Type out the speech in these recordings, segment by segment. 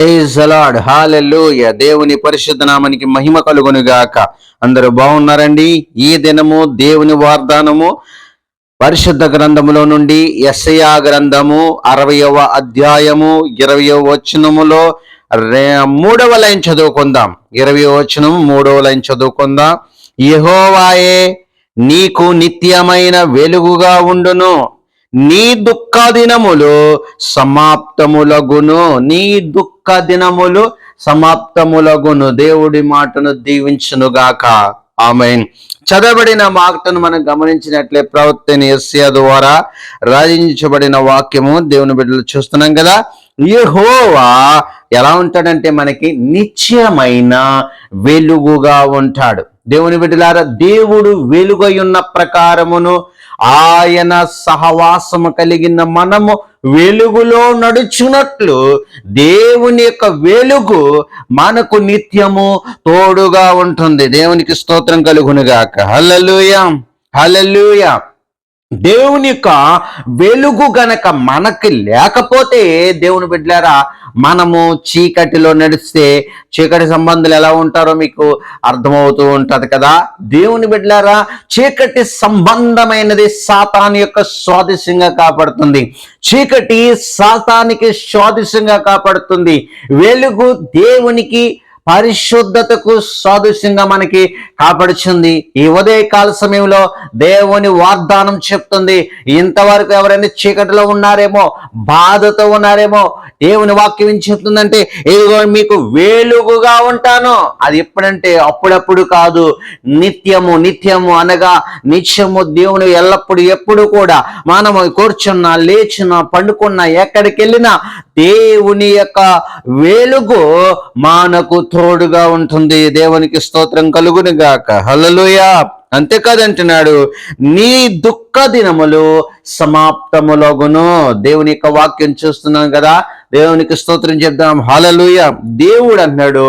Praise hallelujah దేవుని పరిశుద్ధ నామానికి మహిమ కలుగును గాక అందరూ బాగున్నారండి? ఈ దినము దేవుని వాగ్దానము పరిశుద్ధ గ్రంథములో నుండి ఎస్ఐయా గ్రంథము అరవయవ అధ్యాయము ఇరవయవ వచనములో రే మూడవ లైన్ చదువుకుందాం. ఇరవై వచనము మూడవ లైన్ చదువుకుందాం. యహోవాయే నీకు నిత్యమైన వెలుగుగా ఉండును. నీ దుఃఖ దినములు సమాప్తములగును. నీ దుఃఖ దినములు సమాప్తములగును. దేవుడి మాటను దీవించునుగాక. ఆమెన్. చదవబడిన మాటను మనం గమనించినట్లే ప్రవర్తన ఎస్సియా ద్వారా రాజించబడిన వాక్యము దేవుని బిడ్డలు చూస్తున్నాం కదా. యహోవా ఎలా ఉంటాడంటే మనకి నిత్యమైన వెలుగుగా ఉంటాడు. దేవుని బిడ్డలారా దేవుడు వెలుగై ఉన్న ప్రకారమును ఆయన సహవాసము కలిగిన మనము వెలుగులో నడుచున్నట్లు దేవుని యొక్క వెలుగు మనకు నిత్యము తోడుగా ఉంటుంది. దేవునికి స్తోత్రం కలుగునుగాక. హల్లెలూయ. హల్లెలూయ. దేవుని యొక్క వెలుగు గనక మనకి లేకపోతే దేవుని బిడ్డలారా మనము చీకటిలో నడిస్తే చీకటి సంబంధాలు ఎలా ఉంటారో మీకు అర్థమవుతూ ఉంటుంది కదా? దేవుని బిడ్డలారా చీకటి సంబంధమైనది సాతాన్ యొక్క స్వాదిశంగా కాపాడుతుంది. చీకటి సాతానికి స్వాదిశంగా కాపాడుతుంది. వెలుగు దేవునికి పరిశుద్ధతకు సాదృశ్యంగా మనకి కాపాడుచుంది. ఈ ఉదయకాల సమయంలో దేవుని వాగ్దానం చెప్తుంది. ఇంతవరకు ఎవరైనా చీకటిలో ఉన్నారేమో బాధతో ఉన్నారేమో దేవుని వాక్యం ఏం చెప్తుందంటే ఇదిగో మీకు వేలుగుగా ఉంటాను. అది ఎప్పుడంటే అప్పుడప్పుడు కాదు నిత్యము నిత్యము అనగా నిత్యము దేవుని ఎల్లప్పుడు ఎప్పుడు కూడా మనము కూర్చున్నా లేచున్నా పండుకున్నా ఎక్కడికి వెళ్ళినా దేవుని యొక్క వేలుగు మనకు తోడుగా ఉంటుంది. దేవునికి స్తోత్రం కలుగునిగాక. హలలుయా అంతేకాదంటున్నాడు నీ దుఃఖ దినములు సమాప్తములగును. దేవుని యొక్క వాక్యం చూస్తున్నాం కదా దేవునికి స్తోత్రం చెప్దాం. హలలుయ దేవుడు అన్నాడు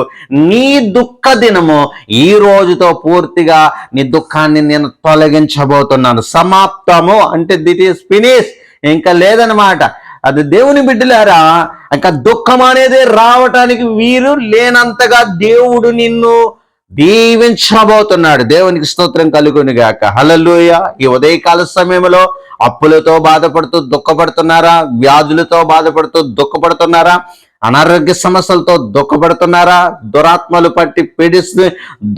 నీ దుఃఖ దినము ఈ రోజుతో పూర్తిగా నీ దుఃఖాన్ని నేను తొలగించబోతున్నాను. సమాప్తము అంటే దిట్ ఈస్ ఫినిష్. ఇంకా లేదనమాట అది దేవుని బిడ్డలారా ఇంకా దుఃఖం అనేది రావటానికి వీరు లేనంతగా దేవుడు నిన్ను దీవించబోతున్నాడు. దేవునికి స్తోత్రం కలుగును గాక. హలలుయ ఈ ఉదయకాల సమయంలో అప్పులతో బాధపడుతూ దుఃఖపడుతున్నారా? వ్యాధులతో బాధపడుతూ దుఃఖపడుతున్నారా? అనారోగ్య సమస్యలతో దుఃఖపడుతున్నారా? దురాత్మలు పట్టి పీడిస్తూ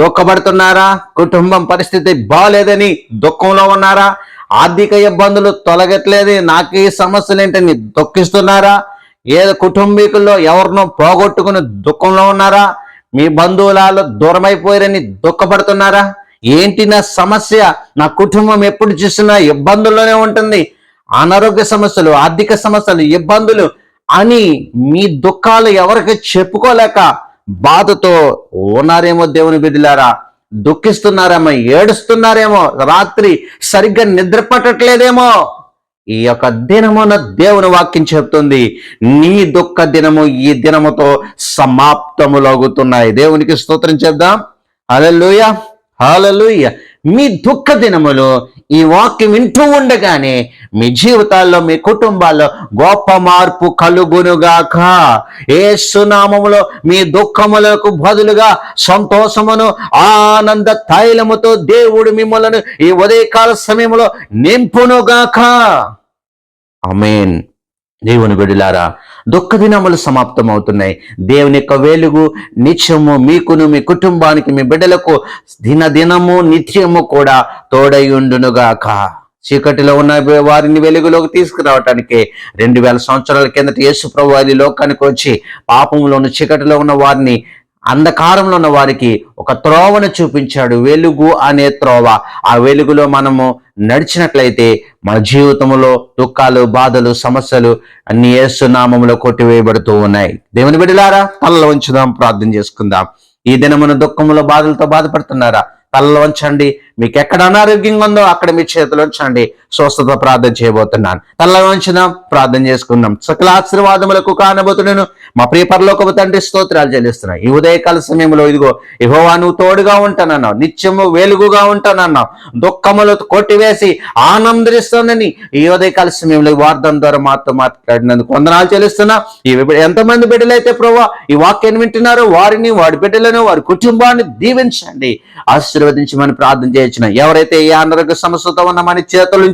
దుఃఖపడుతున్నారా? కుటుంబం పరిస్థితి బాగాలేదని దుఃఖంలో ఉన్నారా? ఆర్థిక ఇబ్బందులు తొలగట్లేదు. నాకు ఈ సమస్యలు ఏంటని దుఃఖిస్తున్నారా? ఏదో కుటుంబీకుల్లో ఎవరినో పోగొట్టుకుని దుఃఖంలో ఉన్నారా? మీ బంధువులలో దూరమైపోయారని దుఃఖపడుతున్నారా? ఏంటి నా సమస్య? నా కుటుంబం ఎప్పుడు చూసినా ఇబ్బందుల్లోనే ఉంటుంది. అనారోగ్య సమస్యలు ఆర్థిక సమస్యలు ఇబ్బందులు అని మీ దుఃఖాలు ఎవరికి చెప్పుకోలేక బాధతో ఉన్నారేమో దేవుని బిడ్డలారా? దుఃఖిస్తున్నారేమో ఏడుస్తున్నారేమో రాత్రి సరిగ్గా నిద్ర పట్టట్లేదేమో. ఈ యొక్క దినమున దేవుని వాక్యం చెప్తుంది నీ దుఃఖ దినము ఈ దినముతో సమాప్తములగుతున్నాయి. దేవునికి స్తోత్రం చెప్దాం హలలుయ హలలుయ మీ దుఃఖ దినములు ఈ వాక్యం వింటూ ఉండగానే మీ జీవితాల్లో మీ కుటుంబాల్లో గొప్ప మార్పు కలుగునుగాక. ఏ సునామములో మీ దుఃఖములకు బదులుగా సంతోషమును ఆనంద తైలముతో దేవుడు మిమ్మలను ఈ ఉదయకాల సమయంలో నింపునుగాక. అమేన్ దేవుని బిడ్డలారా దుఃఖ దినములు సమాప్తం అవుతున్నాయి దేవుని యొక్క వెలుగు నిత్యము మీకును మీ కుటుంబానికి మీ బిడ్డలకు దినదినము నిత్యము కూడా తోడయుండునుగాక చీకటిలో ఉన్న వారిని వెలుగులోకి తీసుకురావటానికి రెండు వేల సంవత్సరాల కిందట యేసు ప్రభువారి లోకానికి వచ్చి పాపంలో ఉన్న చీకటిలో ఉన్న వారిని అంధకారంలో ఉన్న వారికి ఒక త్రోవను చూపించాడు. వెలుగు అనే త్రోవ. ఆ వెలుగులో మనము నడిచినట్లయితే మన జీవితంలో దుఃఖాలు బాధలు సమస్యలు అన్ని ఏసునామంలో కొట్టివేయబడుతూ ఉన్నాయి. దేవుని బిడ్డలారా తలలో ఉంచుదాం ప్రార్థన చేసుకుందాం. ఈ దినమున దుఃఖములో బాధలతో బాధపడుతున్నారా? తలలో ఉంచండి మీకు ఎక్కడ అనారోగ్యంగా ఉందో అక్కడ మీ చేతిలో ఉంచండి. స్వస్థత ప్రార్థన చేయబోతున్నాను. తల్ల వంచుదాం ప్రార్థన చేసుకుందాం. సకల ఆశీర్వాదములకు కానబోతున్నాను మా ప్రియ పరలోకపు తండ్రి స్తోత్రాలు చెల్లిస్తున్నాను ఈ ఉదయకాల సమయంలో ఇదిగో ఇహోవా నువ్వు తోడుగా ఉంటానన్నావు. నిత్యము వెలుగుగా ఉంటానన్నావు. దుఃఖములు కొట్టివేసి ఆనందిస్తానని ఈ ఉదయకాల సమయంలో ఈ వార్తం ద్వారా మాతో మాట్లాడినందుకు వందనాలు చెల్లిస్తున్నా. ఈ ఎంతమంది బిడ్డలైతే ప్రభా ఈ వాక్యాన్ని వింటున్నారో వారిని వారి బిడ్డలను వారి కుటుంబాన్ని దీవించండి. ఆశీర్వదించమని ప్రార్థన చేయొచ్చిన ఎవరైతే ఈ అనారోగ్య సమస్యతో ఉన్న మన చేతులు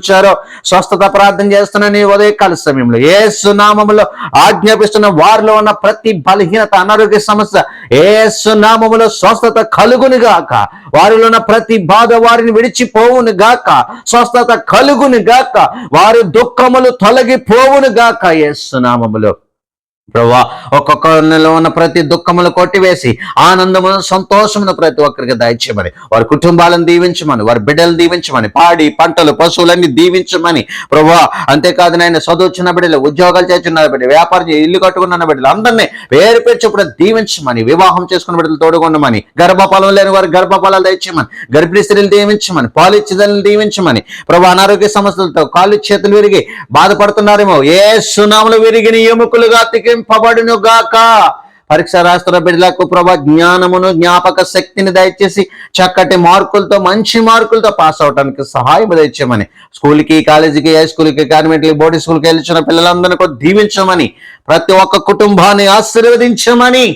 స్వస్థత ప్రార్థన చేస్తున్నాను ఈ ఉదయకాల సమయంలో ఏ సునామములో ఆజ్ఞాపిస్తున్న వారిలో ఉన్న ప్రతి బలహీనత అనారోగ్య సమస్య ఏ సునామములో స్వస్థత కలుగును గాక వారిలో ఉన్న ప్రతి బాధ వారిని విడిచిపోవును గాక స్వస్థత కలుగును గాక వారి దుఃఖములు తొలగిపోవును గాక ఏ సునామములో ప్రభా ఒక్కొక్కరిలో ఉన్న ప్రతి దుఃఖములు కొట్టివేసి ఆనందమును సంతోషమును ప్రతి ఒక్కరికి దయచేయమని వారి కుటుంబాలను దీవించమని వారి బిడ్డలను దీవించమని పాడి పంటలు పశువులన్నీ దీవించమని. ప్రభా అంతేకాదు నాయన చదువుచున్న బిడ్డలు ఉద్యోగాలు చేస్తున్న బిడ్డ వ్యాపారం ఇల్లు కట్టుకున్న బిడ్డలు అందరినీ వేరు పేరు దీవించమని వివాహం చేసుకున్న బిడ్డలు తోడుకొండమని గర్భఫలం లేని వారి గర్భఫలాలు దయచేయమని గర్భిణీ స్త్రీలు దీవించమని పాలిచ్చిదలను దీవించమని. ప్రభా అనారోగ్య సమస్యలతో కాళ్ళు చేతులు విరిగి బాధపడుతున్నారేమో ఏ సునాములు విరిగిన ఎముకలుగా తికింపబడును గాక పరీక్ష రాస్తున్న బిడ్డలకు ప్రభా జ్ఞానమును జ్ఞాపక శక్తిని దయచేసి చక్కటి మార్కులతో మంచి మార్కులతో పాస్ అవడానికి సహాయం దయచేయమని. స్కూల్కి కాలేజీకి హై స్కూల్కి కాన్వెంట్కి బోర్డింగ్ స్కూల్కి వెళ్ళిన పిల్లలందరికీ దీవించమని ప్రతి ఒక్క కుటుంబాన్ని ఆశీర్వదించమని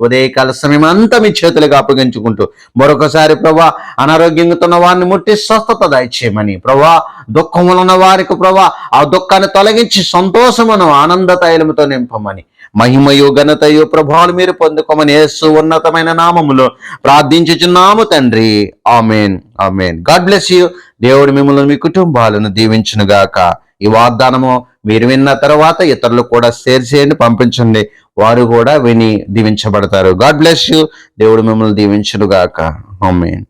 ఉదయకాల సమయం అంతా మీ చేతులుగా అప్పగించుకుంటూ మరొకసారి ప్రభా అనారోగ్యంగా ఉన్న వారిని ముట్టి స్వస్థత దయచేయమని. ప్రభా దుఃఖములు ఉన్న వారికి ప్రభా ఆ దుఃఖాన్ని తొలగించి సంతోషమును ఆనంద తైలముతో నింపమని. మహిమయో ఘనతయో ప్రభావాలు మీరు పొందుకోమని యేసు ఉన్నతమైన నామములో ప్రార్థించుచున్నాము తండ్రి. Amen. Amen. God bless you. దేవుడు మిమ్మల్ని మీ కుటుంబాలను దీవించునుగాక. ఈ వాగ్దానము మీరు విన్న తర్వాత ఇతరులు కూడా షేర్ చేయండి పంపించండి. వారు కూడా విని దీవించబడతారు. God bless you. దేవుడు మిమ్మల్ని దీవించునుగాక. ఆమెన్.